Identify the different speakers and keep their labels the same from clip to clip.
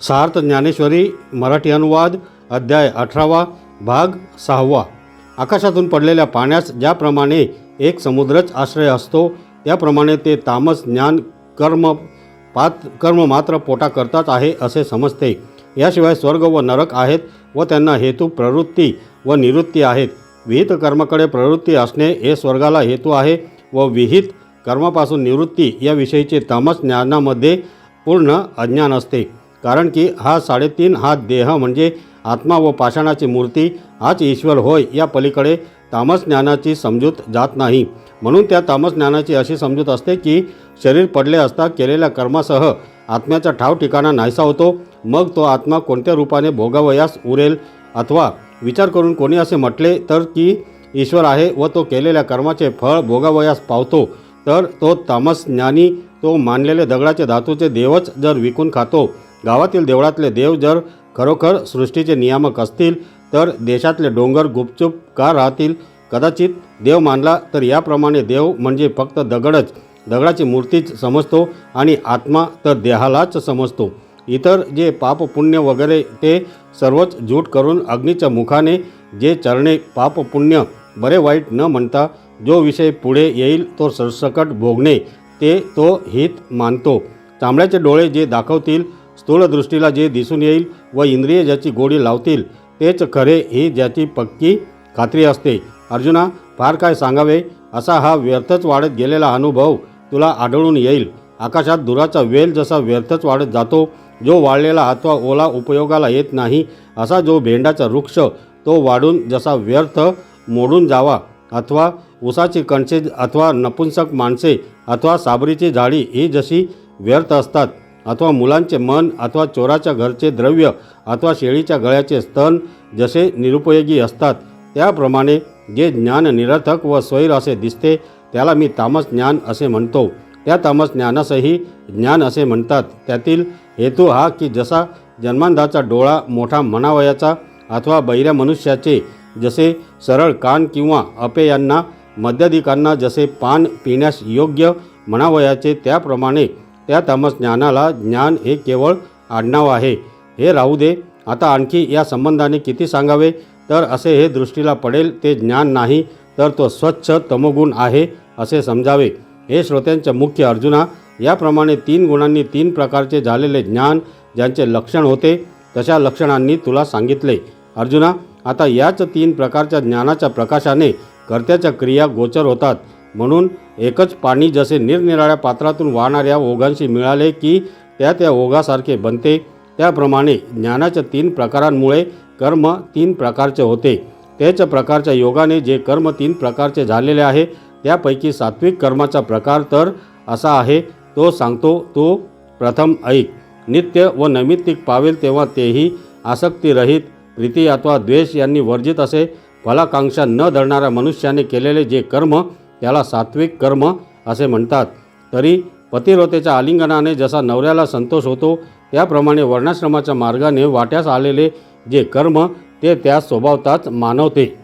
Speaker 1: सार्थ ज्ञानेश्वरी मराठी अनुवाद अध्याय अठरावा भाग सहावा. आकाशातून पडलेल्या पाण्यास ज्याप्रमाणे एक समुद्रच आश्रय असतो त्याप्रमाणे ते तामस ज्ञान कर्म पात कर्म मात्र पोटाकरताच आहे असे समजते. याशिवाय स्वर्ग व नरक आहेत व त्यांना हेतू प्रवृत्ती व निवृत्ती आहेत. विहित कर्माकडे प्रवृत्ती असणे हे स्वर्गाला हेतू आहे व विहित कर्मापासून निवृत्ती याविषयीचे तामस ज्ञानामध्ये पूर्ण अज्ञान असते. कारण की हा साडेतीन हा देह म्हणजे आत्मा व पाषाणाची मूर्ती हाच ईश्वर होय या पलीकडे तामस ज्ञानाची समजूत जात नाही. म्हणून त्या तामस ज्ञानाची अशी समजूत असते की शरीर पडले असता केलेल्या कर्मासह आत्म्याचा ठाव ठिकाणा नाहीसा होतो. मग तो आत्मा कोणत्या रूपाने भोगावयास उरेल अथवा विचार करून कोणी असे म्हटले तर की ईश्वर आहे व तो केलेल्या कर्माचे फळ भोगावयास पावतो तर तो तामस ज्ञानी तो मानलेले दगडाचे धातूचे देवच जर विकून खातो गावातील देवळातले देव जर खरोखर सृष्टीचे नियामक असतील तर देशातले डोंगर गुपचूप का राहतील? कदाचित देव मानला तर याप्रमाणे देव म्हणजे फक्त दगडच. दगडाची मूर्तीच समजतो आणि आत्मा तर देहालाच समजतो. इतर जे पाप पुण्य वगैरे ते सर्वच झूट करून अग्नीच्या मुखाने जे चरणे पाप पुण्य बरे वाईट न म्हणता जो विषय पुढे येईल तो सरसकट भोगणे ते तो हित मानतो. चांबड्याचे डोळे जे दाखवतील स्थूलदृष्टीला जे दिसून येईल व इंद्रिय ज्याची गोडी लावतील तेच खरे ही ज्याची पक्की खात्री असते. अर्जुना फार काय सांगावे? असा हा व्यर्थच वाढत गेलेला अनुभव तुला आढळून येईल. आकाशात धुराचा वेल जसा व्यर्थच वाढत जातो जो वाळलेला अथवा ओला उपयोगाला येत नाही असा जो भेंडाचा वृक्ष तो वाढून जसा व्यर्थ मोडून जावा अथवा उसाची कणसे अथवा नपुंसक माणसे अथवा साबरीची झाडी ही जशी व्यर्थ असतात अथवा मुलांचे मन अथवा चोराच्या घरचे द्रव्य अथवा शेळीच्या गळ्याचे स्तन जसे निरुपयोगी असतात त्याप्रमाणे जे ज्ञान निरर्थक व स्वैर असे दिसते त्याला मी तामस ज्ञान असे म्हणतो. त्या तामस ज्ञानासही ज्ञान असे म्हणतात. त्यातील हेतू हा की जसा जन्मांधाचा डोळा मोठा मनावयाचा अथवा बैऱ्या मनुष्याचे जसे सरळ कान किंवा अपेयांना मद्याधिकांना जसे पान पिण्यास योग्य म्हणावयाचे त्याप्रमाणे त्या तमसज्ञानाला ज्ञान हे केवळ आडनाव आहे. हे राहू दे. आता आणखी या संबंधाने किती सांगावे? तर असे हे दृष्टीला पडेल ते ज्ञान नाही तर तो स्वच्छ तमोगुण आहे असे समजावे. हे श्रोत्यांच्या मुख्य अर्जुना याप्रमाणे तीन गुणांनी तीन प्रकारचे झालेले ज्ञान ज्यांचे लक्षण होते तशा लक्षणांनी तुला सांगितले. अर्जुना आता याच तीन प्रकारच्या ज्ञानाच्या प्रकाशाने कर्त्याच्या क्रिया गोचर होतात. म्हणून एकच पाणी जसे निरनिराळ्या पात्रातून वाहणाऱ्या ओघांशी मिळाले की त्या त्या ओघासारखे बनते. त्याप्रमाणे ज्ञानाच्या तीन प्रकारांमुळे कर्म तीन प्रकारचे होते. त्याच प्रकारच्या योगाने जे कर्म तीन प्रकारचे झालेले आहे त्यापैकी सात्विक कर्माचा प्रकार तर असा आहे तो सांगतो तो प्रथम ऐक. नित्य व नैमित्तिक पावेल तेव्हा तेही आसक्तीरहित प्रीती अथवा द्वेष यांनी वर्जित असे फलाकांक्षा न धरणाऱ्या मनुष्याने केलेले जे कर्म त्याला सात्विक कर्म असे म्हणतात. तरी पतिव्रतेच्या आलिंगनाने जसा नवऱ्याला संतोष होतो त्याप्रमाणे वर्णाश्रमाच्या मार्गाने वाट्यास आलेले जे कर्म ते त्या स्वभावताच मानवते.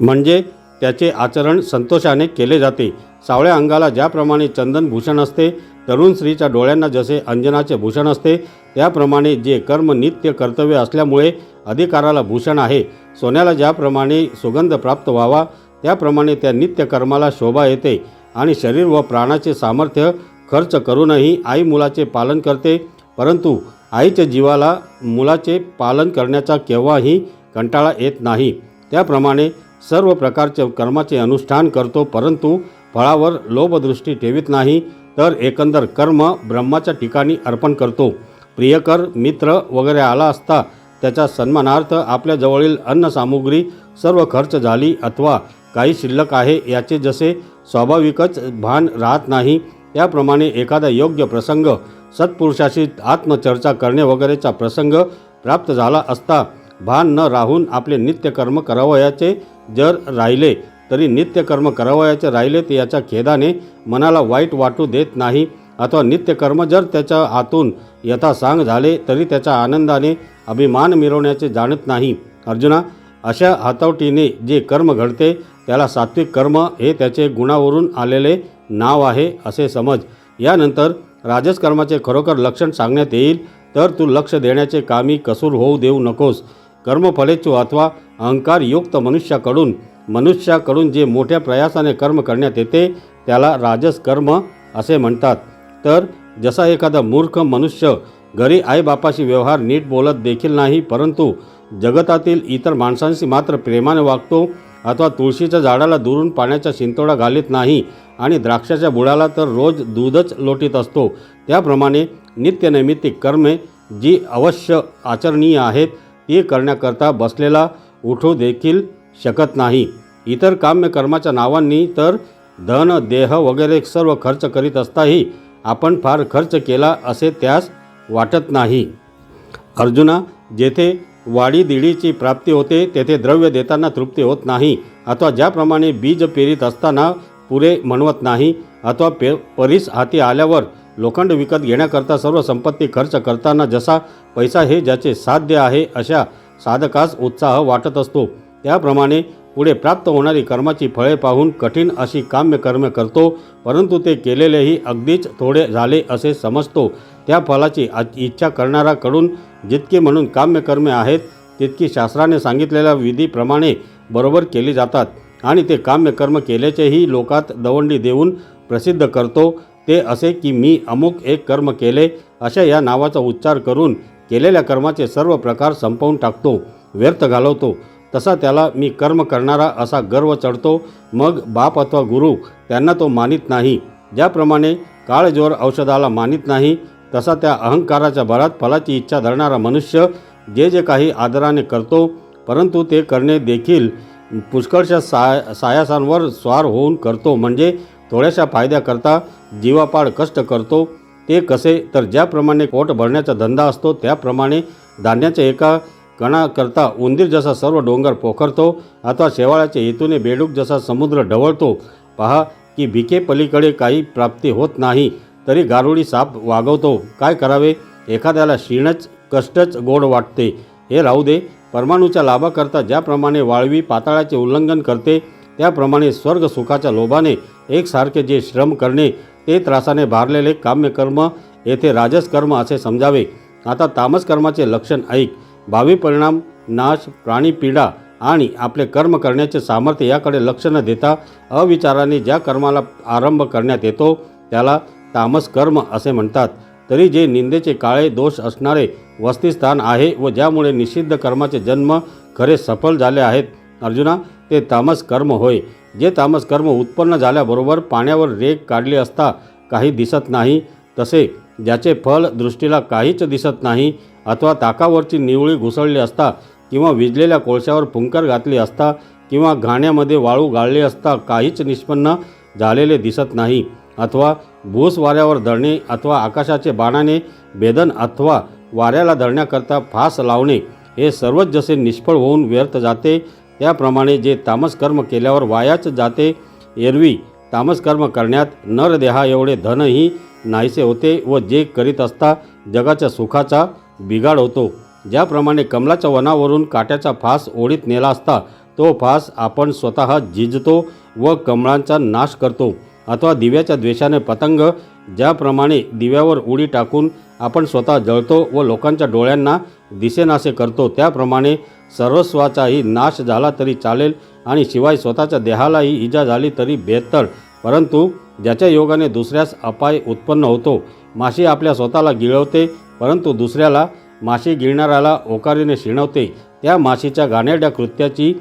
Speaker 1: म्हणजे त्याचे आचरण संतोषाने केले जाते. सावळ्या अंगाला ज्याप्रमाणे चंदन भूषण असते तरुण स्त्रीच्या डोळ्यांना जसे अंजनाचे भूषण असते त्याप्रमाणे जे कर्म नित्य कर्तव्य असल्यामुळे अधिकाराला भूषण आहे. सोन्याला ज्याप्रमाणे सुगंध प्राप्त व्हावा त्याप्रमाणे त्या नित्य कर्माला शोभा येते आणि शरीर व प्राणाचे सामर्थ्य खर्च करूनही आई मुलाचे पालन करते. परंतु आईच्या जीवाला मुलाचे पालन करण्याचा केव्हाही कंटाळा येत नाही. त्याप्रमाणे सर्व प्रकारचे कर्माचे अनुष्ठान करतो परंतु फळावर लोभदृष्टी ठेवीत नाही तर एकंदर कर्म ब्रह्माच्या ठिकाणी अर्पण करतो. प्रियकर मित्र वगैरे आला असता त्याच्या सन्मानार्थ आपल्याजवळील अन्नसामुग्री सर्व खर्च झाली अथवा काही शिल्लक आहे याचे जसे स्वाभाविकच भान राहत नाही त्याप्रमाणे एखादा योग्य प्रसंग सत्पुरुषाशी आत्मचर्चा करणे वगैरेचा प्रसंग प्राप्त झाला असता भान न राहून आपले नित्यकर्म करावयाचे जर राहिले तरी नित्यकर्म करावयाचे राहिले ते याच्या खेदाने मनाला वाईट वाटू देत नाही अथवा नित्यकर्म जर त्याच्या हातून यथासांग झाले तरी त्याच्या आनंदाने अभिमान मिरवण्याचे जाणत नाही. अर्जुना अशा हातवटीने जे कर्म घडते त्याला सात्विक कर्म हे त्याचे गुणावरून आलेले नाव आहे असे समज. यानंतर राजस कर्माचे खरोखर लक्षण सांगण्यात येईल तर तू लक्ष देण्याचे कामी कसूर होऊ देऊ नकोस. कर्मफलेचू अथवा अहंकारयुक्त मनुष्याकडून मनुष्याकडून जे मोठ्या प्रयासाने कर्म करण्यात येते त्याला राजस कर्म असे म्हणतात. तर जसा एखादा मूर्ख मनुष्य घरी आईबापाशी व्यवहार नीट बोलत देखील नाही परंतु जगतातील इतर माणसांशी मात्र प्रेमाने वागतो अथवा तुळशीच्या झाडाला दुरून पाण्याचा शिंतोडा घालीत नाही आणि द्राक्षाच्या बुडाला तर रोज दूधच लोटीत असतो. त्याप्रमाणे नित्यनैमित्तिक कर्मे जी अवश्य आचरणीय आहेत ती करण्याकरता बसलेला उठू देखील शकत नाही. इतर काम्य कर्माच्या नावांनी तर धन देह वगैरे सर्व खर्च करीत असताही आपण फार खर्च केला असे त्यास वाटत नाही. अर्जुना जेथे वाढीदिडीची प्राप्ती होते तेथे द्रव्य देताना तृप्ती होत नाही. अथवा ज्याप्रमाणे बीज पेरीत असताना पुरे म्हणवत नाही अथवा पे परीस हाती आल्यावर लोखंड विकत घेण्याकरता सर्व संपत्ती खर्च करताना जसा पैसा हे ज्याचे साध्य आहे अशा साधकास उत्साह वाटत असतो. त्याप्रमाणे पुढे प्राप्त होणारी कर्माची फळे पाहून कठीण अशी काम्य कर्म करतो परंतु ते केलेलेही अगदीच थोडे झाले असे समजतो. त्या फलाची आ- इच्छा करणाराकडून जितके म्हणून काम्य कर्मे आहेत तितकी शास्त्राने सांगितलेल्या विधीप्रमाणे बरोबर केली जातात. आणि ते काम्य कर्म केल्याचेही लोकात दवंडी देऊन प्रसिद्ध करतो. ते असे की मी अमुक एक कर्म केले अशा या नावाचा उच्चार करून केलेल्या कर्माचे सर्व प्रकार संपवून टाकतो व्यर्थ घालवतो. तसा त्याला मी कर्म करणारा असा गर्व चढतो. मग बाप अथवा गुरु त्यांना तो मानित नाही. ज्याप्रमाणे काळजोर औषधाला मानित नाही तसा त्या अहंकाराच्या भरात फलाची इच्छा धरणारा मनुष्य जे जे काही आदराने करतो परंतु ते करणे देखील पुष्कळशा साय सायासांवर स्वार होऊन करतो. म्हणजे थोड्याशा फायद्याकरता जीवापाड कष्ट करतो. ते कसे? तर ज्याप्रमाणे पोट भरण्याचा धंदा असतो त्याप्रमाणे धान्याच्या एका कणाकरता उंदीर जसा सर्व डोंगर पोखरतो अथवा शेवाळाच्या हेतूने बेडूक जसा समुद्र ढवळतो. पहा की भिके पलीकडे काही प्राप्ती होत नाही. तरी गारुडी साप वागवतो. काय करावे? एखाद्याला क्षीणच कष्टच गोड वाटते. हे राहू दे. परमाणूच्या लाभाकरता ज्याप्रमाणे वाळवी पाताळाचे उल्लंघन करते त्याप्रमाणे स्वर्ग सुखाच्या लोभाने एकसारखे जे श्रम करणे ते त्रासाने भारलेले काम्यकर्म येथे राजस कर्म असे समजावे. आता तामस कर्माचे लक्षण ऐक. भावी परिणाम नाश प्राणीपीडा आणि आपले कर्म करण्याचे सामर्थ्य याकडे लक्ष न देता अविचाराने ज्या कर्माला आरंभ करण्यात येतो त्याला तामस कर्म असे म्हणतात. तरी जे निंदेचे काळे दोष असणारे वस्तिस्थान आहे व ज्यामुळे निषिद्ध कर्माचे जन्म खरे सफल झाले आहेत. अर्जुना ते तामस कर्म होय. जे तामस कर्म उत्पन्न झाल्याबरोबर पाण्यावर रेग काढली असता काही दिसत नाही तसे ज्याचे फल दृष्टीला काहीच दिसत नाही अथवा ताकावरची निवळी घुसळली असता किंवा विजलेल्या कोळशावर फुंकर घातली असता किंवा घाण्यामध्ये वाळू गाळली असता काहीच निष्पन्न झालेले दिसत नाही. अथवा भूस वाऱ्यावर धरणे अथवा आकाशाचे बाणाने भेदन अथवा वाऱ्याला धरण्याकरता फास लावणे हे सर्वच जसे निष्फळ होऊन व्यर्थ जाते त्याप्रमाणे जे तामसकर्म केल्यावर वायाच जाते एरवी तामसकर्म करण्यात नरदेहा एवढे धनही नाहीसे होते व जे करीत असता जगाच्या सुखाचा बिघाड होतो. ज्याप्रमाणे कमलाच्या वनावरून काट्याचा फास ओढीत नेला असता तो फास आपण स्वतः झिजतो व कमळांचा नाश करतो. अथवा दिव्याच्या द्वेषाने पतंग ज्याप्रमाणे दिव्यावर उडी टाकून आपण स्वतः जळतो व लोकांच्या डोळ्यांना दिसेनासे करतो त्याप्रमाणे सर्वस्वाचाही नाश झाला तरी चालेल आणि शिवाय स्वतःच्या देहालाही इजा झाली तरी बेहत्तर परंतु ज्याच्या योगाने दुसऱ्यास अपाय उत्पन्न होतो माशी आपल्या स्वतःला गिळवते परंतु दुसऱ्याला माशी गिळणाऱ्याला ओकारीने शिणवते त्या माशीच्या घाणेरड्या कृत्याची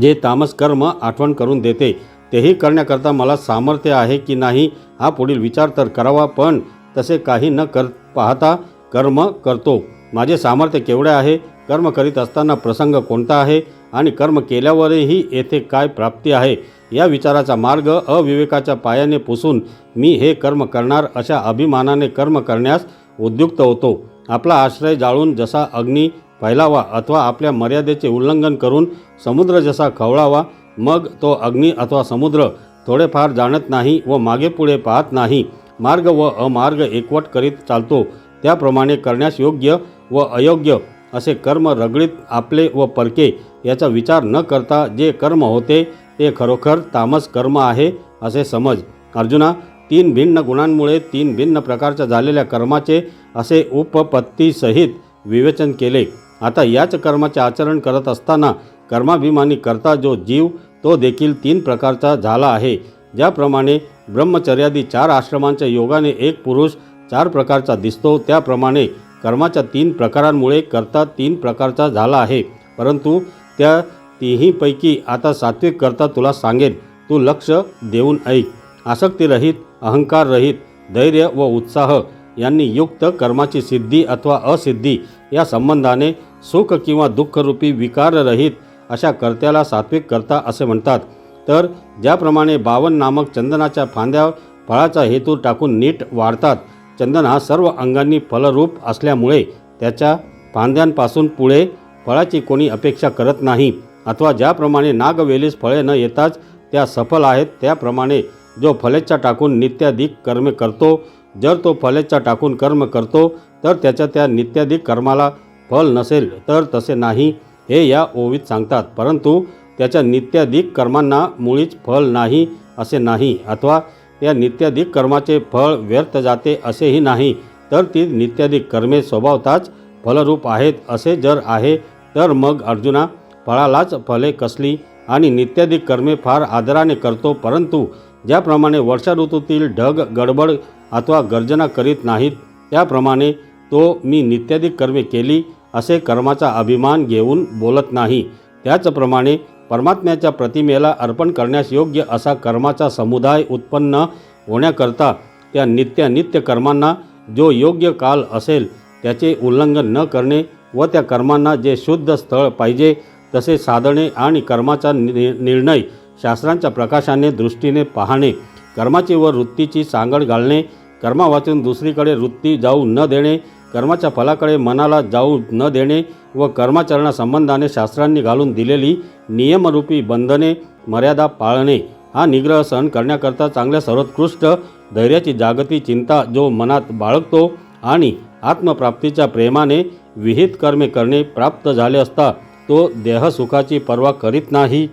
Speaker 1: जे तामस कर्म आठवण करून देते. तेही करण्याकरता मला सामर्थ्य आहे की नाही हा पुढील विचार तर करावा पण तसे काही न कर पाहता कर्म करतो. माझे सामर्थ्य केवढे आहे? कर्म करीत असताना प्रसंग कोणता आहे? आणि कर्म केल्यावरही येथे काय प्राप्ती आहे? या विचाराचा मार्ग अविवेकाच्या पायाने पुसून मी हे कर्म करणार अशा अभिमानाने कर्म करण्यास उद्युक्त होतो. आपला आश्रय जाळून जसा अग्नी फैलावा अथवा आपल्या मर्यादेचे उल्लंघन करून समुद्र जसा खवळावा मग तो अग्नी अथवा समुद्र थोडेफार जाणत नाही व मागे पुढे पाहत नाही. मार्ग व अमार्ग एकवट करीत चालतो. त्याप्रमाणे करण्यास योग्य व अयोग्य असे कर्म रगडीत आपले व परके याचा विचार न करता जे कर्म होते ते खरोखर तामस कर्म आहे असे समज. अर्जुना तीन भिन्न गुणांमुळे तीन भिन्न प्रकारच्या झालेल्या कर्माचे असे उपपत्तीसहित विवेचन केले. आता याच कर्माचे आचरण करत असताना कर्माभिमानी करता जो जीव तो देखील तीन प्रकारचा झाला आहे. ज्याप्रमाणे ब्रह्मचर्यादी चार आश्रमांच्या योगाने एक पुरुष चार प्रकारचा दिसतो त्याप्रमाणे कर्माच्या तीन प्रकारांमुळे करता तीन प्रकारचा झाला आहे. परंतु त्या तिन्हीपैकी आता सात्विक करता तुला सांगेन तू लक्ष देऊन ऐक. आसक्तीरहित अहंकाररहित धैर्य व उत्साह यांनी युक्त कर्माची सिद्धी अथवा असिद्धी या संबंधाने सुख किंवा दुःखरूपी विकाररहित अशा कर्त्याला सात्विक कर्ता असे म्हणतात. तर ज्याप्रमाणे बावन नामक चंदनाच्या फांद्या फळाचा हेतू टाकून नीट वाढतात चंदन हा सर्व अंगांनी फलरूप असल्यामुळे त्याच्या फांद्यांपासून पुढे फळाची कोणी अपेक्षा करत नाही. अथवा ज्याप्रमाणे नागवेलीस फळे न येताच त्या सफल आहेत त्याप्रमाणे जो फलेच्छा टाकून नित्याधिक कर्मे करतो जर तो फलेच्छा टाकून कर्म करतो तर त्याच्या त्या नित्याधिक कर्माला फल नसेल तर तसे नाही. हे या ओवीत सांगतात परंतु त्याच्या नित्याधिक कर्मांना मुळीच फल नाही असे नाही अथवा त्या नित्याधिक कर्माचे फळ व्यर्थ जाते असेही नाही तर ती नित्याधिक कर्मे स्वभावताच फलरूप आहेत असे जर आहे तर मग अर्जुना फळालाच फले कसली आणि नित्याधिक कर्मे फार आदराने करतो परंतु ज्याप्रमाणे वर्षा ऋतूतील ढग गडबड अथवा गर्जना करीत नाहीत त्याप्रमाणे तो मी नित्याधिक कर्मे केली असे कर्माचा अभिमान घेऊन बोलत नाही. त्याचप्रमाणे परमात्म्याच्या प्रतिमेला अर्पण करण्यास योग्य असा कर्माचा समुदाय उत्पन्न होण्याकरता त्या नित्यानित्य कर्मांना जो योग्य काल असेल त्याचे उल्लंघन न करणे व त्या कर्मांना जे शुद्ध स्थळ पाहिजे तसे साधणे आणि कर्माचा नि निर्णय शास्त्रांच्या प्रकाशाने दृष्टीने पाहणे कर्माची व वृत्तीची सांगड घालणे कर्मा वाचून दुसरीकडे वृत्ती जाऊ न देणे कर्माच्या फलाकडे मनाला जाऊ न देणे व कर्माचरणासंबंधाने शास्त्रांनी घालून दिलेली नियमरूपी बंधने मर्यादा पाळणे हा निग्रह सहन करण्याकरता चांगल्या सर्वोत्कृष्ट धैर्याची जागती चिंता जो मनात बाळगतो आणि आत्मप्राप्तीच्या प्रेमाने विहित कर्मे करणे प्राप्त झाले असता तो देहसुखाची पर्वा करीत नाही.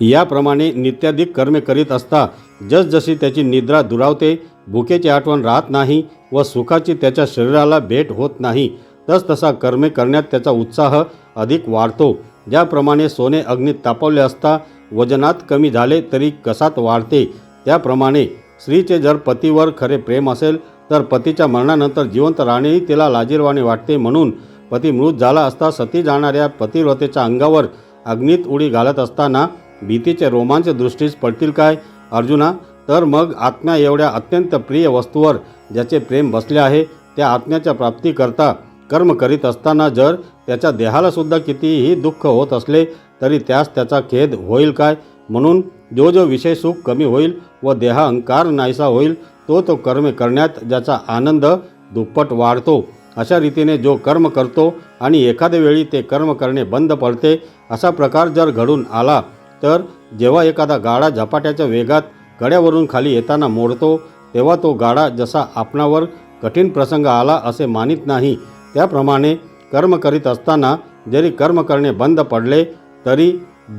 Speaker 1: याप्रमाणे नित्याधिक कर्मे करीत असता जसजशी त्याची निद्रा दुरावते भुकेची आठवण राहत नाही व सुखाची त्याच्या शरीराला भेट होत नाही. तसतसा कर्मे करण्यात त्याचा उत्साह अधिक वाढतो. ज्याप्रमाणे सोने अग्नीत तापवले असता वजनात कमी झाले तरी कसात वाढते. त्याप्रमाणे स्त्रीचे जर पतीवर खरे प्रेम असेल तर पतीच्या मरणानंतर जिवंत राहणेही तिला लाजीरवाणे वाटते म्हणून पती मृत झाला असता सती जाणाऱ्या पतिव्रतेच्या अंगावर अग्नीत उडी घालत असताना भीतीचे रोमांच दृष्टीस पडतील काय? अर्जुना तर मग आत्म्या एवढ्या अत्यंत प्रिय वस्तूवर ज्याचे प्रेम बसले आहे त्या आत्म्याच्या प्राप्तीकरता कर्म करीत असताना जर त्याच्या देहालासुद्धा कितीही दुःख होत असले तरी त्यास त्याचा खेद होईल काय? म्हणून जो जो विषय सुख कमी होईल व देहांकार नाहीसा होईल तो तो कर्मे करण्यात ज्याचा आनंद दुप्पट वाढतो. अशा रीतीने जो कर्म करतो आणि एखाद्या वेळी ते कर्म करणे बंद पडते असा प्रकार जर घडून आला तर जेव्हा एखादा गाडा झपाट्याच्या वेगात गड्यावरून खाली येताना मोडतो तेव्हा तो गाडा जसा आपणावर कठीण प्रसंग आला असे मानित नाही त्याप्रमाणे कर्म करीत असताना जरी कर्म करणे बंद पडले तरी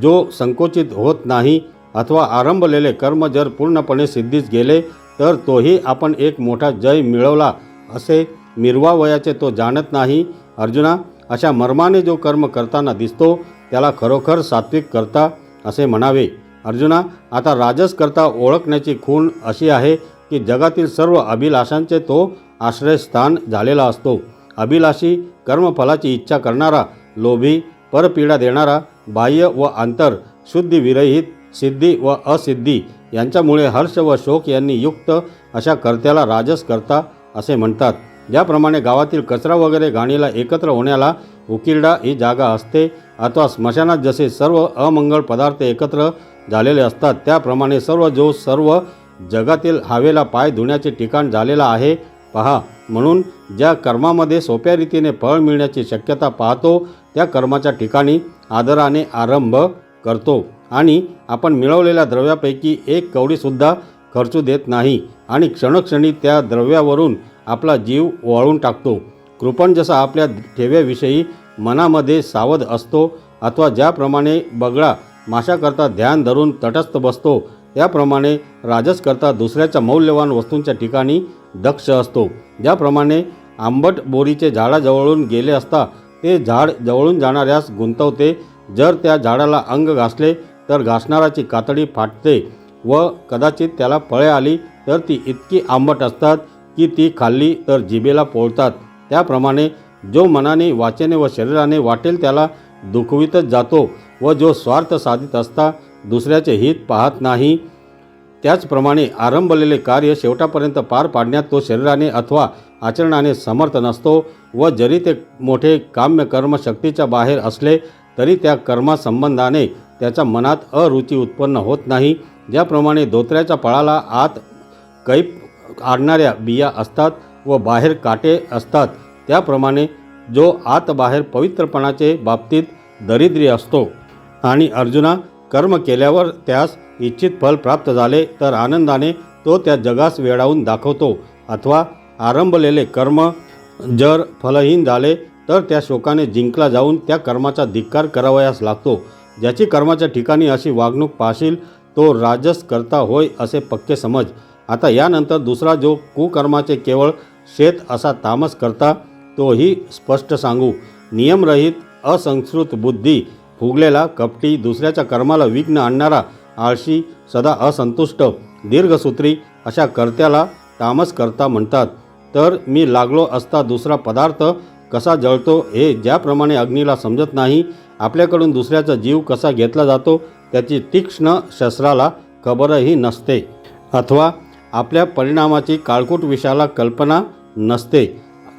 Speaker 1: जो संकोचित होत नाही अथवा आरंभलेले कर्म जर पूर्णपणे सिद्धीस गेले तर तोही आपण एक मोठा जय मिळवला असे मिरवावयाचे तो जाणत नाही. अर्जुना अशा मर्माने जो कर्म करताना दिसतो त्याला खरोखर सात्विक करता असे म्हणावे. अर्जुना आता राजस करता ओळखण्याची खूण अशी आहे की जगातील सर्व अभिलाषांचे तो आश्रयस्थान झालेला असतो. अभिलाषी कर्मफलाची इच्छा करणारा लोभी परपीडा देणारा बाह्य व आंतर शुद्धीविरहित सिद्धी व असिद्धी यांच्यामुळे हर्ष व शोक यांनी युक्त अशा कर्त्याला राजस करता असे म्हणतात. ज्याप्रमाणे गावातील कचरा वगैरे घाणीला एकत्र होण्याला उकिरडा ही जागा असते अथवा स्मशानात जसे सर्व अमंगळ पदार्थ एकत्र झालेले असतात त्याप्रमाणे सर्व जो सर्व जगातील हवेला पाय धुण्याचे ठिकाण झालेला आहे पहा. म्हणून ज्या कर्मामध्ये सोप्या रीतीने फळ मिळण्याची शक्यता पाहतो त्या कर्माच्या ठिकाणी आदराने आरंभ करतो. आणि आपण मिळवलेल्या द्रव्यापैकी एक कवडीसुद्धा खर्चू देत नाही आणि क्षणक्षणी त्या द्रव्यावरून आपला जीव वाळून टाकतो. कृपण जसा आपल्या ठेव्याविषयी मनामध्ये सावध असतो अथवा ज्याप्रमाणे बगळा माशाकरता ध्यान धरून तटस्थ बसतो त्याप्रमाणे राजस करता दुसऱ्याच्या मौल्यवान वस्तूंच्या ठिकाणी दक्ष असतो. ज्याप्रमाणे आंबट बोरीचे झाडाजवळून गेले असता ते झाड जवळून जाणाऱ्यास गुंतवते. जर त्या झाडाला अंग घासले तर घासणाराची कातडी फाटते व कदाचित त्याला फळे आली तर ती इतकी आंबट असतात की ती खाल्ली तर जिभेला पोळतात. त्याप्रमाणे जो मनाने वाचेने व शरीराने वाटेल त्याला दुखवितच जातो व जो स्वार्थ साधित असता दुसऱ्याचे हित पाहत नाही. त्याचप्रमाणे आरंभलेले कार्य शेवटापर्यंत पार पाडण्यात तो शरीराने अथवा आचरणाने समर्थ नसतो व जरी ते मोठे काम्य कर्म शक्तीच्या बाहेर असले तरी त्या कर्मासंबंधाने त्याच्या मनात अरुची उत्पन्न होत नाही. ज्याप्रमाणे धोत्र्याच्या फळाला आत कैप आणणाऱ्या बिया असतात व बाहेर काटे असतात त्याप्रमाणे जो आत बाहेर पवित्रपणाचे बाबतीत दरिद्री असतो. आणि अर्जुना कर्म केल्यावर त्यास इच्छित फल प्राप्त झाले तर आनंदाने तो त्या जगास वेळावून दाखवतो. अथवा आरंभलेले कर्म जर फलहीन झाले तर त्या शोकाने जिंकला जाऊन त्या कर्माचा धिक्कार करावयास लागतो. ज्याची कर्माच्या ठिकाणी अशी वागणूक पाहशील तो राजस करता होय असे पक्के समज. आता यानंतर दुसरा जो कुकर्माचे केवळ शेत असा तामस करता तोही स्पष्ट सांगू. नियमरहित असंस्कृत बुद्धी फुगलेला कपटी दुसऱ्याच्या कर्माला विघ्न आणणारा आळशी सदा असंतुष्ट दीर्घसूत्री अशा कर्त्याला तामस करता म्हणतात. तर मी लागलो असता दुसरा पदार्थ कसा जळतो हे ज्याप्रमाणे अग्नीला समजत नाही आपल्याकडून दुसऱ्याचा जीव कसा घेतला जातो त्याची तीक्ष्ण शस्त्राला खबरही नसते. अथवा आपल्या परिणामाची काळकूट विषयाला कल्पना नसते.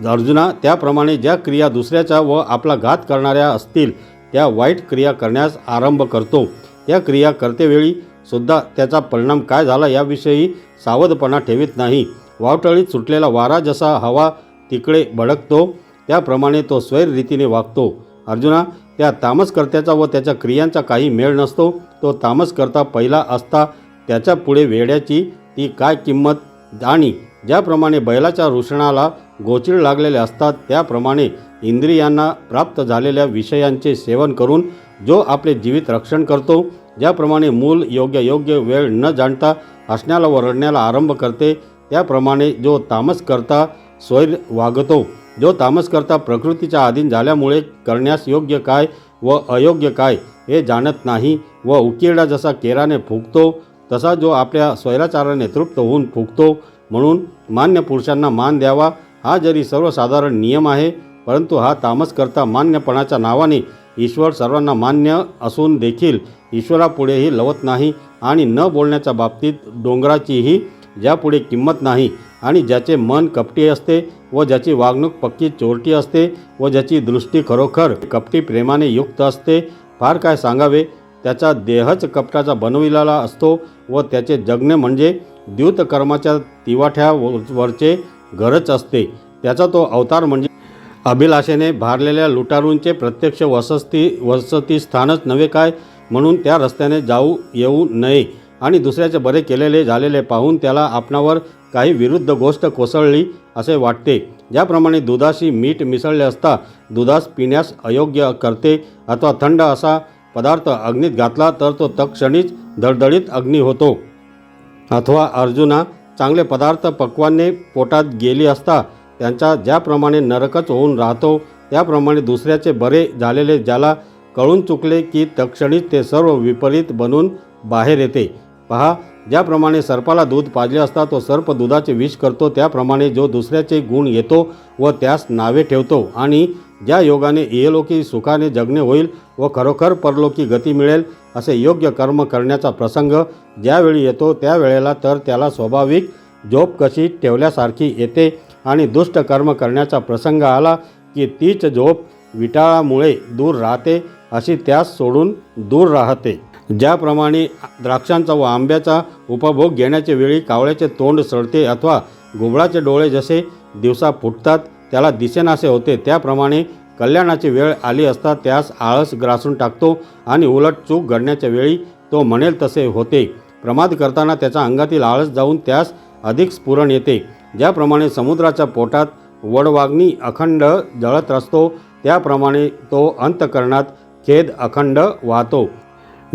Speaker 1: अर्जुना त्याप्रमाणे ज्या क्रिया दुसऱ्याच्या व आपला घात करणाऱ्या असतील त्या वाईट क्रिया करण्यास आरंभ करतो. त्या क्रिया करतेवेळी सुद्धा त्याचा परिणाम काय झाला याविषयी सावधपणा ठेवीत नाही. वावटळीत सुटलेला वारा जसा हवा तिकडे भडकतो त्याप्रमाणे तो स्वैररीतीने वागतो. अर्जुना त्या तामसकर्त्याचा व त्याच्या क्रियांचा काही मेळ नसतो. तो तामसकर्ता पहिला असता त्याच्या पुढे वेड्याची ती काय किंमत आणि ज्याप्रमाणे बैलाच्या रुषणाला गोचिड लागलेले असतात त्याप्रमाणे इंद्रियांना प्राप्त झालेल्या विषयांचे सेवन करून जो आपले जीवित रक्षण करतो ज्याप्रमाणे मूल योग्य योग्य वेळ न जाणता हसण्याला व रडण्याला आरंभ करते त्याप्रमाणे जो तामस करता स्वैर वागतो जो तामस करता प्रकृतीच्या अधीन झाल्यामुळे करण्यास योग्य काय व अयोग्य काय हे जाणत नाही व उकिरडा जसा केराने फुगतो तसा जो आपल्या स्वैराचाराने तृप्त होऊन फुगतो म्हणून मान्य पुरुषांना मान द्यावा हा जरी सर्वसाधारण नियम आहे परंतु हा तामसकर्ता मान्यपणाच्या नावाने ईश्वर सर्वांना मान्य असून देखील ईश्वरापुढेही लवत नाही आणि न बोलण्याच्या बाबतीत डोंगराचीही ज्यापुढे किंमत नाही आणि ज्याचे मन कपटी असते व ज्याची वागणूक पक्की चोरटी असते व ज्याची दृष्टी खरोखर कपटी प्रेमाने युक्त असते फार काय सांगावे? त्याचा देहच कपटाचा बनविलेला असतो व त्याचे जगणे म्हणजे द्यूत कर्माच्या तिवाठ्यावरचे घरच असते. त्याचा तो अवतार म्हणजे अभिलाषेने भारलेल्या लुटारूंचे प्रत्यक्ष वसती वसती स्थानच नव्हे काय म्हणून त्या रस्त्याने जाऊ येऊ नये आणि दुसऱ्याचे बरे केलेले झालेले पाहून त्याला आपणावर काही विरुद्ध गोष्ट कोसळली असे वाटते. ज्याप्रमाणे दुधाशी मीठ मिसळले असता दुधास पिण्यास अयोग्य करते अथवा थंड असा पदार्थ अग्नीत घातला तर तो तत्क्षणीच दडदडीत अग्नी होतो. अथवा अर्जुना चांगले पदार्थ पक्वाने पोटात गेली असता त्यांचा ज्याप्रमाणे नरकच होऊन राहतो त्याप्रमाणे दुसऱ्याचे बरे झालेले ज्याला कळून चुकले की तक्षणीच ते सर्व विपरीत बनून बाहेर येते. पहा ज्याप्रमाणे सर्पाला दूध पाजले असता तो सर्प दुधाचे विष करतो त्याप्रमाणे जो दुसऱ्याचे गुण येतो व त्यास नावे ठेवतो आणि ज्या योगाने इहलोकी सुखाने जगणे होईल व खरोखर परलोकी गती मिळेल असे योग्य कर्म करण्याचा प्रसंग ज्यावेळी येतो त्यावेळेला तर त्याला स्वाभाविक झोप कशी ठेवल्यासारखी येते आणि दुष्ट कर्म करण्याचा प्रसंग आला की तीच झोप विटाळामुळे दूर राहते अशी त्यास सोडून दूर राहते. ज्याप्रमाणे द्राक्षांचा व आंब्याचा उपभोग घेण्याच्या वेळी कावळ्याचे तोंड सडते अथवा घुबडाचे डोळे जसे दिवसा फुटतात त्याला दिसेनासे होते. त्याप्रमाणे कल्याणाची वेळ आली असता त्यास आळस ग्रासून टाकतो आणि उलट चूक घडण्याच्या वेळी तो म्हणेल तसे होते. प्रमाद करताना त्याच्या अंगातील आळस जाऊन त्यास अधिक स्फुरण येते. ज्याप्रमाणे समुद्राच्या पोटात वडवाग्नी अखंड जळत असतो त्याप्रमाणे तो अंतकरणात खेद अखंड वाहतो.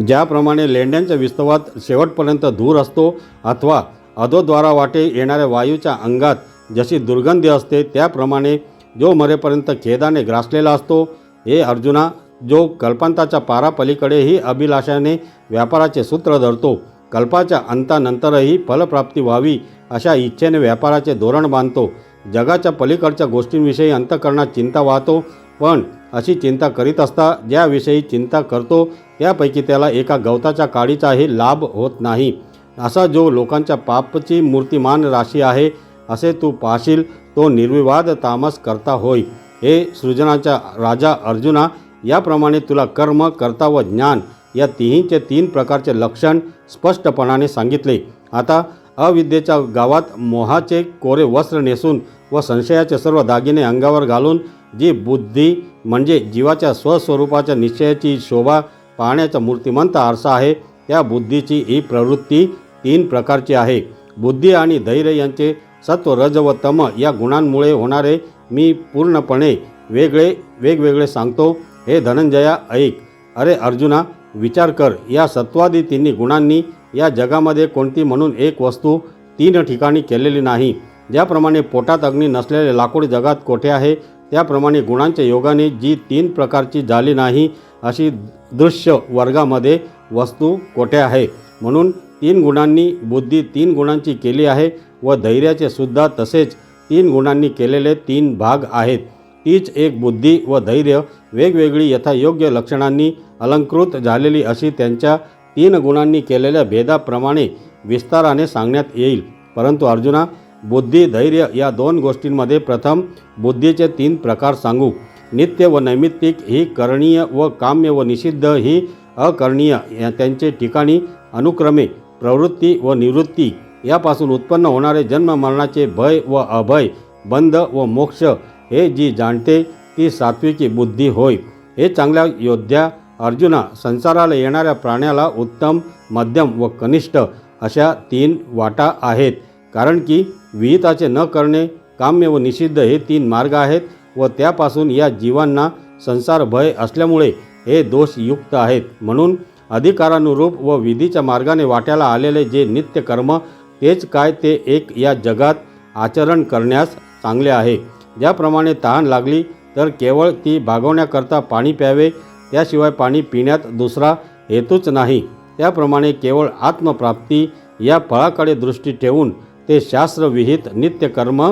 Speaker 1: ज्याप्रमाणे लेंड्यांच्या विस्तवात शेवटपर्यंत धूर असतो अथवा अधोद्वारा वाटे येणाऱ्या वायूच्या अंगात जशी दुर्गंधी असते त्याप्रमाणे जो मरेपर्यंत खेदाने ग्रासलेला असतो हे अर्जुना जो कल्पांताच्या पारापलीकडेही अभिलाषाने व्यापाराचे सूत्र धरतो कल्पाच्या अंतानंतरही फलप्राप्ती व्हावी अशा इच्छेने व्यापाराचे धोरण बांधतो. जगाच्या पलीकडच्या गोष्टींविषयी अंतकरणात चिंता वाहतो पण अशी चिंता करीत असता ज्याविषयी चिंता करतो त्यापैकी त्याला एका गवताच्या काडीचाही लाभ होत नाही. असा जो लोकांच्या पापची मूर्तिमान राशी आहे असे तू पाहशील तो निर्विवाद तामस करता होय. हे सृजनाच्या राजा अर्जुना याप्रमाणे तुला कर्म कर्ता व ज्ञान या तिहींचे तीन प्रकारचे लक्षण स्पष्टपणाने सांगितले. आता अविद्येच्या गावात मोहाचे कोरे वस्त्र नेसून व संशयाचे सर्व दागिने अंगावर घालून जी बुद्धी म्हणजे जीवाच्या स्वस्वरूपाच्या निश्चयाची शोभा पाहण्याचा मूर्तिमंत आरसा आहे त्या बुद्धीची ही प्रवृत्ती तीन प्रकारची आहे. बुद्धी आणि धैर्य यांचे सत्व रज व तम या गुणांमुळे होणारे मी पूर्णपणे वेगळे वेगवेगळे सांगतो. हे धनंजया ऐक. अरे अर्जुना विचार कर. या सत्वादी तिन्ही गुणांनी या जगामध्ये कोणती म्हणून एक वस्तू तीन ठिकाणी केलेली नाही. ज्याप्रमाणे पोटात अग्नी नसलेले लाकूड जगात कोठे आहे त्याप्रमाणे गुणांच्या योगाने जी तीन प्रकारची झाली नाही अशी दृश्य वर्गामध्ये वस्तू कोठे आहे? म्हणून तीन गुणांनी बुद्धी तीन गुणांची केली आहे व धैर्याचे सुद्धा तसेच तीन गुणांनी केलेले तीन भाग आहेत. तीच एक बुद्धी व धैर्य वेगवेगळी यथायोग्य लक्षणांनी अलंकृत झालेली अशी त्यांच्या तीन गुणांनी केलेल्या भेदाप्रमाणे विस्ताराने सांगण्यात येईल. परंतु अर्जुना बुद्धी धैर्य या दोन गोष्टींमध्ये प्रथम बुद्धीचे तीन प्रकार सांगू. नित्य व नैमित्तिक ही करणीय व काम्य व निषिद्ध ही अकरणीय या त्यांचे ठिकाणी अनुक्रमे प्रवृत्ती व निवृत्ती. यापासून उत्पन्न होणारे जन्म मरणाचे भय व अभय बंध व मोक्ष हे जी जाणते ती सात्विकी बुद्धी होय. हे चांगल्या योद्ध्या अर्जुना संसाराला येणाऱ्या प्राण्याला उत्तम मध्यम व कनिष्ठ अशा तीन वाटा आहेत. कारण की विहिताचे न करणे काम्य व निषिद्ध हे तीन मार्ग आहेत व त्यापासून या जीवांना संसार भय असल्यामुळे हे दोषयुक्त आहेत. म्हणून अधिकारानुरूप व विधीच्या मार्गाने वाट्याला आलेले जे नित्य कर्म तेच काय ते एक या जगात आचरण करण्यास चांगले आहे. ज्याप्रमाणे तहान लागली तर केवळ ती भागवण्याकरता पाणी प्यावे त्याशिवाय पाणी पिण्यात दुसरा हेतूच नाही. त्याप्रमाणे केवळ आत्मप्राप्ती या फळाकडे दृष्टी ठेवून ते शास्त्रविहित नित्यकर्म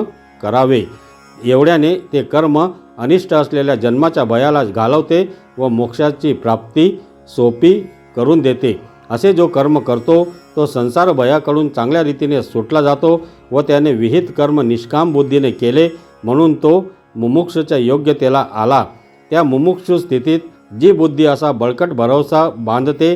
Speaker 1: करावे. एवढ्याने ते कर्म अनिष्ट असलेल्या जन्माच्या भयाला घालवते व मोक्षाची प्राप्ती सोपी करून देते. असे जो कर्म करतो तो संसार भयाकडून चांगल्या रीतीने सुटला जातो व त्याने विहित कर्म निष्काम बुद्धीने केले म्हणून तो मुमुक्षच्या योग्यतेला आला. त्या मुमुक्ष स्थितीत जी बुद्धी असा बळकट भरवसा बांधते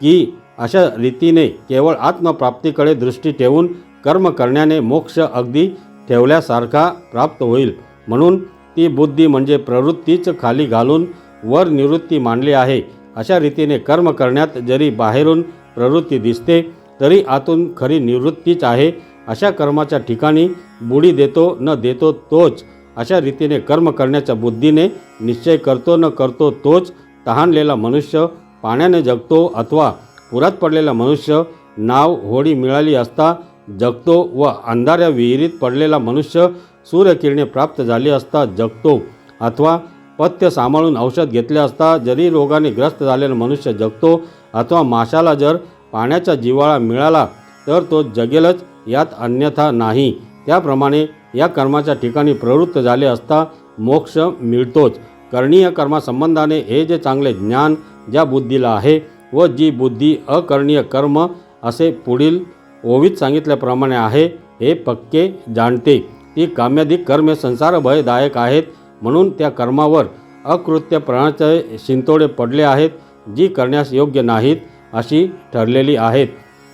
Speaker 1: की अशा रीतीने केवळ आत्मप्राप्तीकडे दृष्टी ठेवून कर्म करण्याने मोक्ष अगदी ठेवल्यासारखा प्राप्त होईल. म्हणून ती बुद्धी म्हणजे प्रवृत्तीच खाली घालून वर निवृत्ती मांडली आहे. अशा रीतीने कर्म करण्यात जरी बाहेरून प्रवृत्ती दिसते तरी आतून खरी निवृत्तीच आहे. अशा कर्माच्या ठिकाणी बुडी देतो न देतो तोच अशा रीतीने कर्म करण्याच्या बुद्धीने निश्चय करतो न करतो तोच तहानलेला मनुष्य पाण्याने जगतो अथवा पुरात पडलेला मनुष्य नाव होडी मिळाली असता जगतो व अंधाऱ्या विहिरीत पडलेला मनुष्य सूर्यकिरणे प्राप्त झाली असता जगतो अथवा पथ्य सांभाळून औषध घेतले असता जरी रोगाने ग्रस्त झालेला मनुष्य जगतो अथवा माशाला जर पाण्याचा जिवाळा मिळाला तर तो जगेलच यात अन्यथा नाही. त्याप्रमाणे या कर्माच्या ठिकाणी प्रवृत्त झाले असता मोक्ष मिळतोच. करणीय कर्मासंबंधाने हे जे चांगले ज्ञान ज्या बुद्धीला आहे व जी बुद्धी अकरणीय कर्म असे पुढील ओवीत सांगितल्याप्रमाणे आहे हे पक्के जाणते. ती काम्याधिक कर्मे संसार भयदायक आहेत म्हणून त्या कर्मावर अकृत्य प्राणाचे शिंतोडे पडले आहेत जी करण्यास योग्य नाहीत अशी ठरलेली आहेत.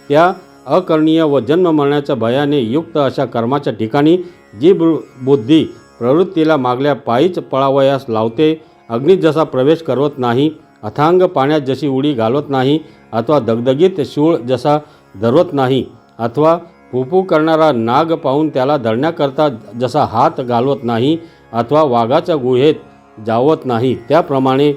Speaker 1: त्या अकरणीय व जन्म मरण्याच्या भयाने युक्त अशा कर्माच्या ठिकाणी जी बु बुद्धी प्रवृत्तीला मागल्या पायीच पळावयास लावते अग्नीत जसा प्रवेश करवत नाही अथांग पाण्यात जशी उडी घालवत नाही अथवा दगदगीत शूळ जसा धरवत नाही अथवा फुफू करणारा नाग पाहून त्याला धरण्याकरता जसा हात घालवत नाही अथवा वाघाच्या गुहेत जावत नाही त्याप्रमाणे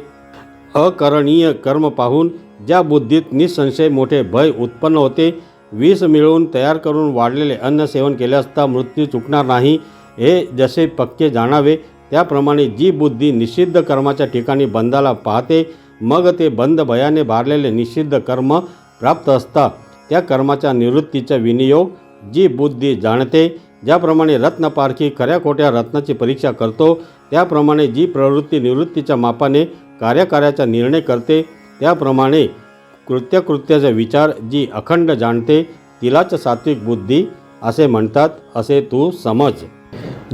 Speaker 1: अकरणीय कर्म पाहून ज्या बुद्धीत निसंशय मोठे भय उत्पन्न होते विष मिळवून तयार करून वाढलेले अन्न सेवन केले असता मृत्यू चुकणार नाही हे जसे पक्के जाणावे त्याप्रमाणे जी बुद्धी निषिद्ध कर्माच्या ठिकाणी बंदाला पाहते मग ते बंद भयाने भारलेले निषिद्ध कर्म प्राप्त असता. त्या कर्माच्या निवृत्तीचा विनियोग जी बुद्धी जाणते ज्याप्रमाणे रत्नपारखी खऱ्या खोट्या रत्नाची परीक्षा करतो त्याप्रमाणे जी प्रवृत्ती निवृत्तीच्या मापाने कार्यकार्याचा निर्णय करते त्याप्रमाणे कृत्यकृत्याचा विचार जी अखंड जाणते तिलाच सात्विक बुद्धी असे म्हणतात असे तू समज.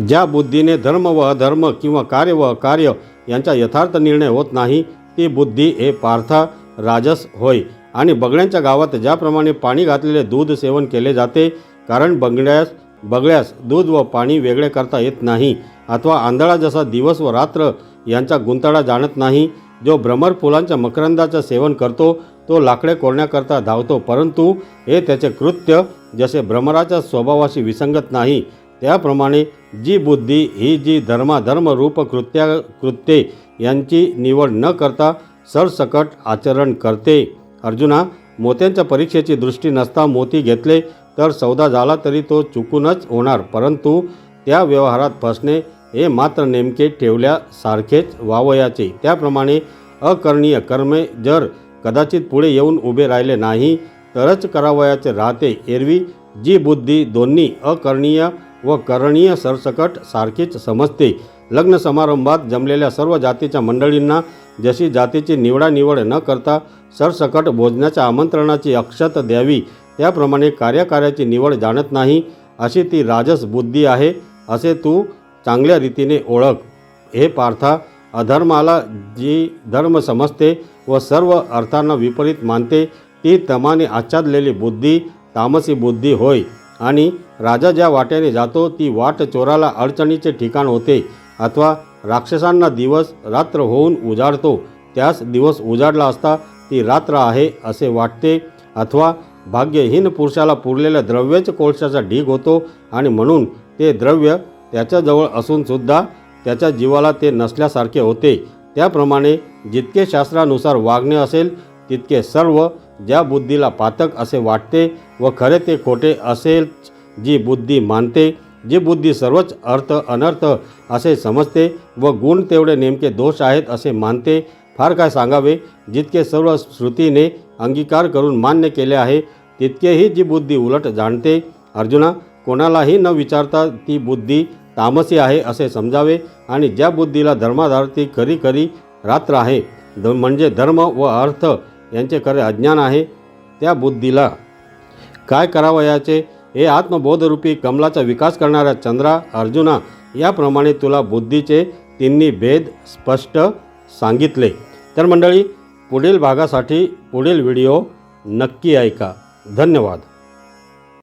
Speaker 1: ज्या बुद्धीने धर्म व अधर्म किंवा कार्य व अकार्य यांचा यथार्थ निर्णय होत नाही ती बुद्धी हे पार्था राजस होय. आणि बगड्यांच्या गावात ज्याप्रमाणे पाणी घातलेले दूध सेवन केले जाते कारण बंगड्यास बगड्यास दूध व पाणी वेगळे करता येत नाही अथवा आंधळा जसा दिवस व रात्र यांचा गुंताळा जाणत नाही जो भ्रमर फुलांच्या मकरंदाचं सेवन करतो तो लाकडे कोरण्याकरता धावतो परंतु हे त्याचे कृत्य जसे भ्रमराच्या स्वभावाशी विसंगत नाही त्याप्रमाणे जी बुद्धी ही जी धर्माधर्मरूप कृत्या कृत्ये यांची निवड न करता सरसकट आचरण करते. अर्जुना मोत्यांच्या परीक्षेची दृष्टी नसता मोती घेतले तर सौदा झाला तरी तो चुकूनच होणार परंतु त्या व्यवहारात फसणे हे मात्र नेमके ठेवल्यासारखेच वावयाचे. त्याप्रमाणे अकरणीय कर्मे जर कदाचित पुढे येऊन उभे राहिले नाही तरच करावयाचे राहते एरवी जी बुद्धी दोन्ही अकरणीय व करणीय सरसकट सारखीच समजते. लग्न समारंभात जमलेल्या सर्व जातीच्या मंडळींना जशी जातीची निवडानिवड न करता सरसकट भोजनाच्या आमंत्रणाची अक्षत द्यावी त्याप्रमाणे कार्यकार्याची निवड जाणत नाही अशी ती राजस बुद्धी आहे असे तू चांगल्या रीतीने ओळख. हे पार्था अधर्माला जी धर्म समजते व सर्व अर्थांना विपरीत मानते ती तमाने आच्छादलेली बुद्धी तामसी बुद्धी होय. आणि राजा ज्या वाट्याने जातो ती वाट चोराला अडचणीचे ठिकाण होते. अथवा राक्षसांना दिवस रात्र होऊन उजाडतो त्यास दिवस उजाडला असता ती रात्र आहे असे वाटते. अथवा भाग्यहीन पुरुषाला पुरलेल्या द्रव्यच कोळशाचा ढीग होतो आणि म्हणून ते द्रव्य त्याच्याजवळ असूनसुद्धा त्याच्या जीवाला ते नसल्यासारखे होते. त्याप्रमाणे जितके शास्त्रानुसार वागणे असेल तितके सर्व ज्या बुद्धीला पातक असे वाटते व खरे ते खोटे असेल जी बुद्धी मानते जी बुद्धी सर्वच अर्थ अनर्थ असे समजते व गुण तेवढे नेमके दोष आहेत असे मानते फार काय सांगावे? जितके सर्व श्रुतीने अंगीकार करून मान्य केले आहे तितकेही जी बुद्धी उलट जाणते. अर्जुना कोणालाही न विचारता ती बुद्धी तामसी आहे असे समजावे आणि ज्या बुद्धीला धर्माधारती खरी खरी रात्र आहे ध म्हणजे धर्म व अर्थ यांचे खरे अज्ञान आहे त्या बुद्धीला काय करावयाचे हे आत्मबोधरूपी कमलाचा विकास करणाऱ्या चंद्रा अर्जुना याप्रमाणे तुला बुद्धीचे तिन्ही भेद स्पष्ट सांगितले. तर मंडळी पुढील भागासाठी पुढील व्हिडिओ नक्की ऐका. धन्यवाद.